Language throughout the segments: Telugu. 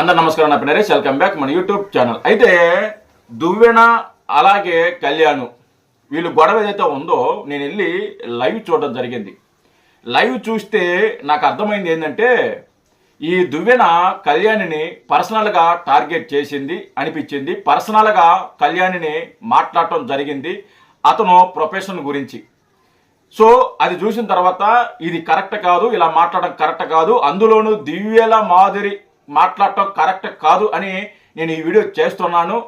అందరు నమస్కారం నా పేరు నరేష్. వెల్కమ్ బ్యాక్ మన యూట్యూబ్ ఛానల్ అయితే దువ్వెన అలాగే కళ్యాణ్ వీళ్ళు గొడవ ఏదైతే ఉందో నేను వెళ్ళి లైవ్ చూడడం జరిగింది. లైవ్ చూస్తే నాకు అర్థమైంది ఏంటంటే ఈ దువ్వెన కళ్యాణిని పర్సనల్గా టార్గెట్ చేసింది అనిపించింది. పర్సనల్గా కళ్యాణిని మాట్లాడటం జరిగింది అతను ప్రొఫెషన్ గురించి. సో అది చూసిన తర్వాత ఇది కరెక్ట్ కాదు ఇలా మాట్లాడడం కరెక్ట్ కాదు. అందులోనూ దివ్యల మాదిరి మాట్లాడటం కరెక్ట్ కాదు అని నేను ఈ వీడియో చేస్తున్నాను.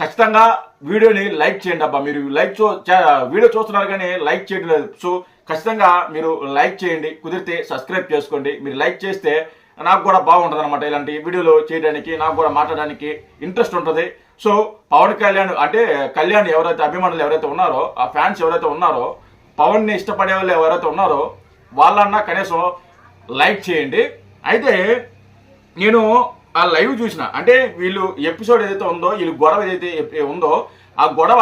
ఖచ్చితంగా వీడియోని లైక్ చేయండి అబ్బా. మీరు లైక్ చూ చే- వీడియో చూస్తున్నారు కానీ లైక్ చేయడం లేదు. సో ఖచ్చితంగా మీరు లైక్ చేయండి. కుదిరితే సబ్స్క్రైబ్ చేసుకోండి. మీరు లైక్ చేస్తే నాకు కూడా బాగుంటుంది అనమాట ఇలాంటి వీడియోలు చేయడానికి నాకు కూడా మాట్లాడడానికి ఇంట్రెస్ట్ ఉంటుంది. సో పవన్ కళ్యాణ్ అంటే కళ్యాణ్ ఎవరైతే అభిమానులు ఎవరైతే ఉన్నారో ఆ ఫ్యాన్స్ ఎవరైతే ఉన్నారో పవన్ని ఇష్టపడే వాళ్ళు ఎవరైతే ఉన్నారో వాళ్ళన్నా కనీసం లైక్ చేయండి. అయితే నేను ఆ లైవ్ చూసిన. అంటే వీళ్ళు ఎపిసోడ్ ఏదైతే ఉందో వీళ్ళు గొడవ ఏదైతే ఉందో ఆ గొడవ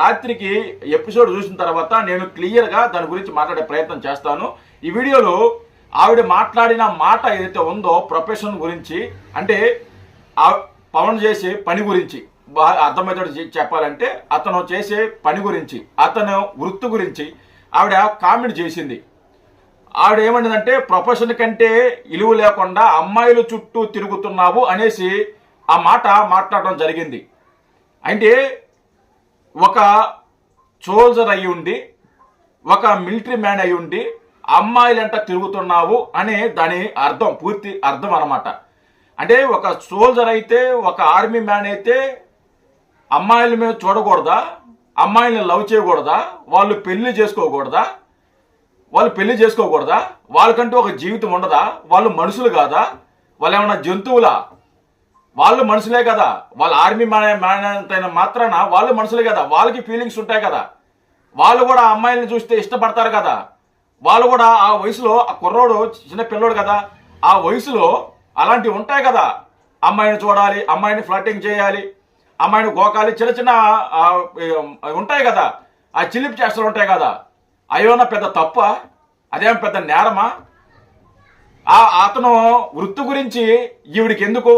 రాత్రికి ఎపిసోడ్ చూసిన తర్వాత నేను క్లియర్గా దాని గురించి మాట్లాడే ప్రయత్నం చేస్తాను. ఈ వీడియోలో ఆవిడ మాట్లాడిన మాట ఏదైతే ఉందో ప్రొఫెషన్ గురించి అంటే ఆ పవన్ చేసే పని గురించి బాగా అర్థమయ్యేటట్టు చెప్పాలంటే అతను చేసే పని గురించి అతను వృత్తి గురించి ఆవిడ కామెంట్ చేసింది. ఆవిడ ఏమంటుందంటే ప్రొఫెషన్ కంటే ఇలువ లేకుండా అమ్మాయిల చుట్టూ తిరుగుతున్నావు అనేసి ఆ మాట మాట్లాడడం జరిగింది. అంటే ఒక సోల్జర్ అయి ఉండి ఒక మిలిటరీ మ్యాన్ అయి ఉండి అమ్మాయిలంట తిరుగుతున్నావు అనే దాని అర్థం పూర్తి అర్థం అన్నమాట. అంటే ఒక సోల్జర్ అయితే ఒక ఆర్మీ మ్యాన్ అయితే అమ్మాయిల మీద చూడకూడదా? అమ్మాయిల్ని లవ్ చేయకూడదా? వాళ్ళు పెళ్ళి చేసుకోకూడదా? వాళ్ళు పెళ్ళి చేసుకోకూడదా? వాళ్ళకంటూ ఒక జీవితం ఉండదా? వాళ్ళు మనుషులు కాదా? వాళ్ళు ఏమన్నా జంతువులా? వాళ్ళు మనుషులే కదా. వాళ్ళ ఆర్మీ మ్యాన్ మాత్రాన వాళ్ళు మనుషులే కదా. వాళ్ళకి ఫీలింగ్స్ ఉంటాయి కదా. వాళ్ళు కూడా అమ్మాయిని చూస్తే ఇష్టపడతారు కదా. వాళ్ళు కూడా ఆ వయసులో ఆ కుర్రోడు చిన్న పిల్లోడు కదా. ఆ వయసులో అలాంటివి ఉంటాయి కదా. అమ్మాయిని చూడాలి అమ్మాయిని ఫ్లటింగ్ చేయాలి అమ్మాయిని గోకాలి చిన్న చిన్న ఉంటాయి కదా. ఆ చిలిపి చేస్తలు ఉంటాయి కదా. అయోన పెద్ద తప్ప అదేం పెద్ద నేరమా? ఆ అతను వృత్తి గురించి ఈవిడికి ఎందుకు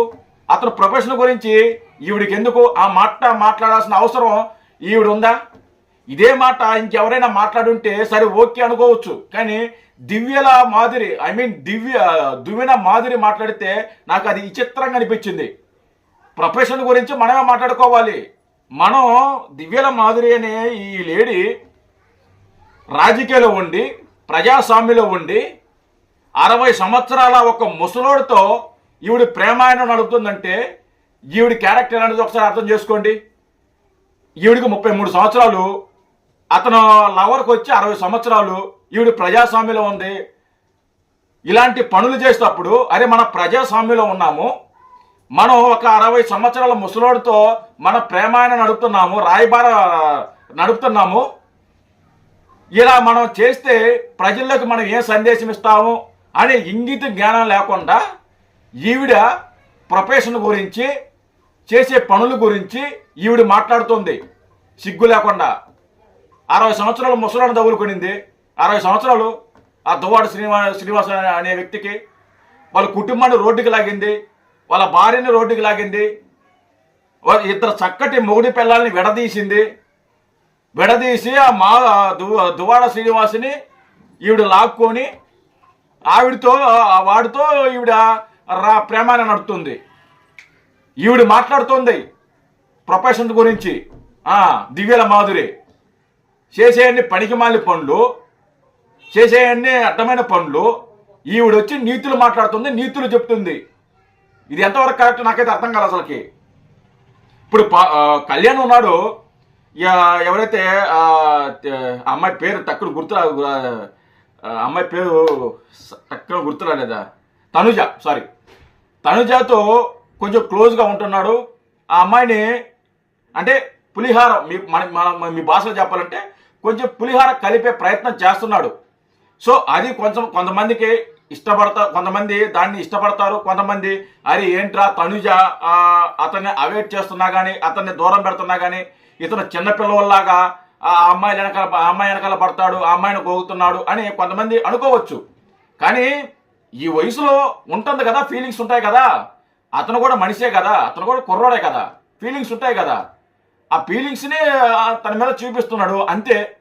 అతను ప్రొఫెషన్ గురించి ఈవిడికి ఎందుకు ఆ మాట మాట్లాడాల్సిన అవసరం ఈవిడ ఉందా ఇదే మాట ఇంకెవరైనా మాట్లాడుంటే సరే ఓకే అనుకోవచ్చు. కానీ దివ్యల మాదిరి ఐ మీన్ దివ్య దువ్విన మాదిరి మాట్లాడితే నాకు అది విచిత్రంగా అనిపించింది. ప్రొఫెషన్ గురించి మనమే మాట్లాడుకోవాలి. మనం దివ్యల మాదిరి అనే ఈ లేడీ రాజకీయాలు ఉండి ప్రజాస్వామ్యంలో ఉండి అరవై సంవత్సరాల ఒక ముసలోడితో ఈవిడ ప్రేమాయణం నడుపుతుందంటే ఈవిడ క్యారెక్టర్ అనేది ఒకసారి అర్థం చేసుకోండి. ఈవిడికి ముప్పై మూడు సంవత్సరాలు అతను లవర్కి వచ్చి అరవై సంవత్సరాలు ఈవిడ ప్రజాస్వామ్యంలో ఉంది. ఇలాంటి పనులు చేసేటప్పుడు అరే మన ప్రజాస్వామ్యంలో ఉన్నాము మనం ఒక అరవై సంవత్సరాల ముసలోడితో మన ప్రేమాయణ నడుపుతున్నాము రాయబార నడుపుతున్నాము ఇలా మనం చేస్తే ప్రజలకు మనం ఏ సందేశం ఇస్తాము అనే ఇంగిత జ్ఞానం లేకుండా ఈవిడ ప్రొఫెషన్ గురించి చేసే పనుల గురించి ఈవిడ మాట్లాడుతుంది. సిగ్గు లేకుండా. అరవై సంవత్సరాలు ముసలాన్ని తగులుకొనింది. అరవై సంవత్సరాలు ఆ దువ్వాడు శ్రీనివా శ్రీనివాస అనే వ్యక్తికి వాళ్ళ కుటుంబాన్ని రోడ్డుకి లాగింది వాళ్ళ భార్యని రోడ్డుకి లాగింది వాళ్ళ ఇద్దరు చక్కటి మొగుడి పిల్లల్ని విడదీసింది. విడదీసి ఆ మా దువాడ శ్రీనివాసుని ఈవిడ లాక్కొని ఆవిడతో వాడితో ఈవిడ రా ప్రేమాన్ని నడుపుతుంది. ఈవిడ మాట్లాడుతుంది ప్రొఫెషన్ గురించి. దివ్యల మాధురి. చేసేయన్ని పనికిమాలి పనులు చేసేయన్ని అడ్డమైన పనులు ఈవిడ వచ్చి నీతులు మాట్లాడుతుంది నీతులు చెప్తుంది. ఇది ఎంతవరకు కరెక్ట్ నాకైతే అర్థం కాదు అసలుకి. ఇప్పుడు ప- కళ్యాణ్ ఉన్నాడు ఎవరైతే ఆ, అమ్మాయి పేరు తక్కువ గుర్తు అమ్మాయి పేరు తక్కువ గుర్తు రాలేదా తనుజ సారీ తనుజతో కొంచెం క్లోజ్గా ఉంటున్నాడు. ఆ అమ్మాయిని అంటే పులిహార మీ మన మన మీ భాషలో చెప్పాలంటే కొంచెం పులిహార కలిపే ప్రయత్నం చేస్తున్నాడు. సో అది కొంచెం కొంతమందికి ఇష్టపడతా కొంతమంది దాన్ని ఇష్టపడతారు. కొంతమంది అరే ఏంట్రా తనుజ అతన్ని అవాయిడ్ చేస్తున్నా కానీ అతన్ని దూరం పెడుతున్నా కానీ ఇతను చిన్నపిల్లవల్లాగా ఆ అమ్మాయి వెనకాల ఆ అమ్మాయి వెనకాల పడతాడు ఆ అమ్మాయిని గోగుతున్నాడు అని కొంతమంది అనుకోవచ్చు. కానీ ఈ వయసులో ఉంటుంది కదా ఫీలింగ్స్ ఉంటాయి కదా. అతను కూడా మనిషే కదా అతను కూడా కుర్రోడే కదా. ఫీలింగ్స్ ఉంటాయి కదా. ఆ ఫీలింగ్స్ని తన మీద చూపిస్తున్నాడు. అంతే.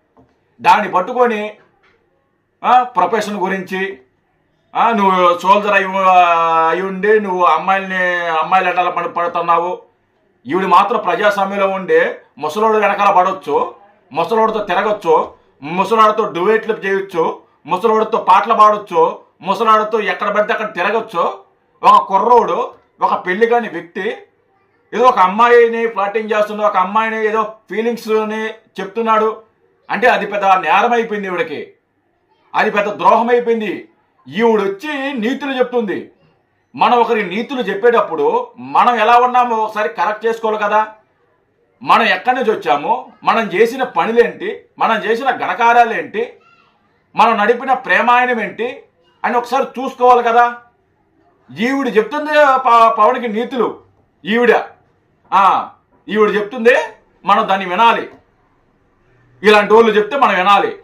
దాన్ని పట్టుకొని ప్రొఫెషన్ గురించి నువ్వు సోల్జర్ అయి అయి ఉండి నువ్వు అమ్మాయిల్ని అమ్మాయిలు ఎండల పడుతున్నావు. ఈవిడ మాత్రం ప్రజాస్వామ్యంలో ఉండే ముసలోడు వెనకాల పడవచ్చు ముసలోడితో తిరగచ్చు ముసలాడితో డువేట్లు చేయొచ్చు ముసలోడితో పాటలు పాడొచ్చు ముసలాడితో ఎక్కడ పడితే అక్కడ తిరగచ్చు. ఒక కుర్రోడు ఒక పెళ్ళి కాని వ్యక్తి ఏదో ఒక అమ్మాయిని ఫ్లాటింగ్ చేస్తున్నాడు ఒక అమ్మాయిని ఏదో ఫీలింగ్స్ని చెప్తున్నాడు. అంటే అది పెద్ద నేరం అయిపోయింది ఈవిడకి. అది పెద్ద ద్రోహం అయిపోయింది ఈవిడొచ్చి నీతులు చెప్తుంది. మనం ఒకరి నీతులు చెప్పేటప్పుడు మనం ఎలా ఉన్నామో ఒకసారి కరెక్ట్ చేసుకోవాలి కదా. మనం ఎక్కడి నుంచి వచ్చాము మనం చేసిన పనులేంటి మనం చేసిన ఘనకార్యాలేంటి మనం నడిపిన ప్రేమాయణం ఏంటి అని ఒకసారి చూసుకోవాలి కదా. ఈవిడ చెప్తుంది ప- పవన్కి నీతులు ఈవిడ. ఈవిడ చెప్తుంది మనం దాన్ని వినాలి. ఇలాంటి వాళ్ళు చెప్తే మనం వినాలి.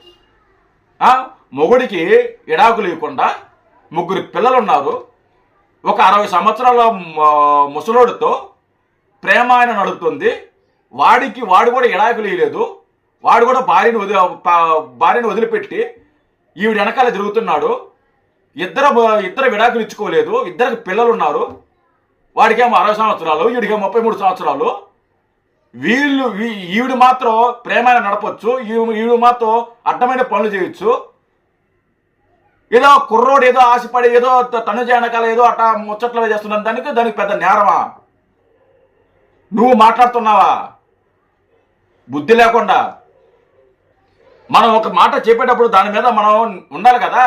మొగుడికి ఎడాకులు ఇవ్వకుండా ముగ్గురు పిల్లలు ఉన్నారు ఒక అరవై సంవత్సరాల ముసలోడితో ప్రేమ ఆయన నడుపుతుంది. వాడికి వాడు కూడా ఎడాకులు ఇవ్వలేదు వాడు కూడా భార్యను వదిలి భార్యను వదిలిపెట్టి ఈవిడ వెనకాల తిరుగుతున్నాడు. ఇద్దరు ఇద్దరు విడాకులు ఇచ్చుకోలేదు. ఇద్దరికి పిల్లలు ఉన్నారు. వాడికేమో అరవై సంవత్సరాలు వీడికేమో ముప్పై మూడు సంవత్సరాలు. వీళ్ళు వీ- ఈవిడ మాత్రం ప్రేమైన నడపచ్చు. ఈవిడ మాత్రం అడ్డమైన పనులు చేయొచ్చు. ఏదో కుర్రోడు ఏదో ఆశపడి ఏదో తనుజ వెనకాల ఏదో అట్ట ముచ్చట్లు చేస్తున్నాను దానికి దానికి పెద్ద నేరమా? నువ్వు మాట్లాడుతున్నావా? బుద్ధి లేకుండా. మనం ఒక మాట చెప్పేటప్పుడు దాని మీద మనం ఉండాలి కదా?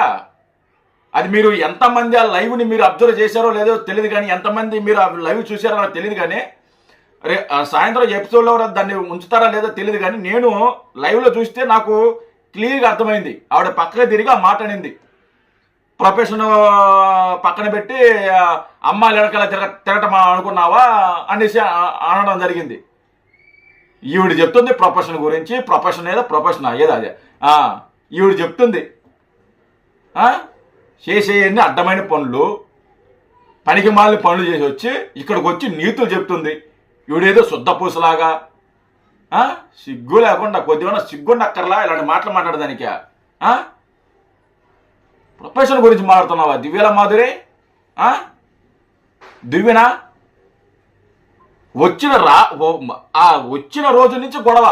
అది మీరు ఎంతమంది ఆ లైవ్ని మీరు అబ్జర్వ్ చేశారో లేదో తెలియదు కానీ ఎంతమంది మీరు ఆ లైవ్ చూశారో నాకు తెలియదు కానీ రే ఆ సాయంత్రం ఎపిసోడ్లో దాన్ని ఉంచుతారా లేదో తెలియదు కానీ నేను లైవ్లో చూస్తే నాకు క్లియర్గా అర్థమైంది. ఆవిడ పక్కగా తిరిగి ఆ మాట అనింది. ప్రొఫెషన్ పక్కన పెట్టి అమ్మ అమ్మాయిల తిరగ తిరగటం అనుకున్నావా అనేసి అనడం జరిగింది. ఈవిడ చెప్తుంది ప్రొఫెషన్ గురించి ప్రొఫెషన్ ఏదో ప్రొఫెషన్ ఏదో అదే. ఈవిడ చెప్తుంది. చేసేయన్ని అడ్డమైన పనులు పనికి మాలిన పనులు చేసి వచ్చి ఇక్కడికి వచ్చి నీతులు చెప్తుంది. ఈవిడేదో శుద్ధ పూసలాగా సిగ్గు లేకుండా కొద్దిగా సిగ్గుండక్కర్లా ఇలాంటి మాటలు మాట్లాడదానికి? ప్రొఫెషన్ గురించి మాట్లాడుతున్నావా? దివ్యల మాధురి దివ్యన దివ్యనా? వచ్చిన రా ఆ వచ్చిన రోజు నుంచి గొడవ.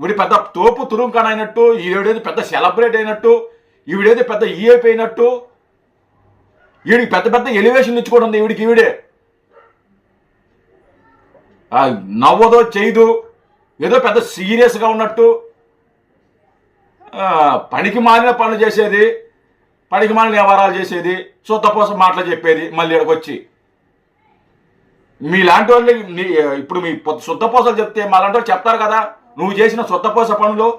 వీడి పెద్ద తోపు తురుంకాన్ అయినట్టు ఈవిడేది పెద్ద సెలబ్రేట్ అయినట్టు ఈవిడేది పెద్ద ఈఏపీ అయినట్టు వీడికి పెద్ద పెద్ద ఎలివేషన్ ఇచ్చుకోవడం ఈవిడికి ఈవిడే. నవ్వదో చేయదు ఏదో పెద్ద సీరియస్గా ఉన్నట్టు పనికి మారిన పనులు చేసేది. పనికి మాలిన వ్యవహారాలు చేసేది సొత్తపోసం మాటలు చెప్పేది మళ్ళీ ఇక్కడికి వచ్చి. మీలాంటి వాళ్ళు ఇప్పుడు మీ పొ- శుద్ధపోసలు చెప్తే మాలాంటి వాళ్ళు చెప్తారు కదా నువ్వు చేసిన శుద్ధపోస పనులు.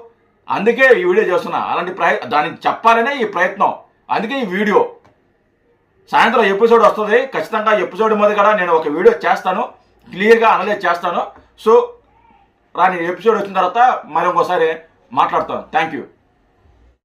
అందుకే ఈ వీడియో చేస్తున్నా. అలాంటి ప్రయ దానికి చెప్పాలనే ఈ ప్రయత్నం. అందుకే ఈ వీడియో. సాయంత్రం ఎపిసోడ్ వస్తుంది. ఖచ్చితంగా ఎపిసోడ్ మీద కూడా నేను ఒక వీడియో చేస్తాను. క్లియర్గా అనలైజ్ చేస్తాను. సో రాని ఎపిసోడ్ వచ్చిన తర్వాత మరి ఇంకోసారి మాట్లాడతాను. Thank you.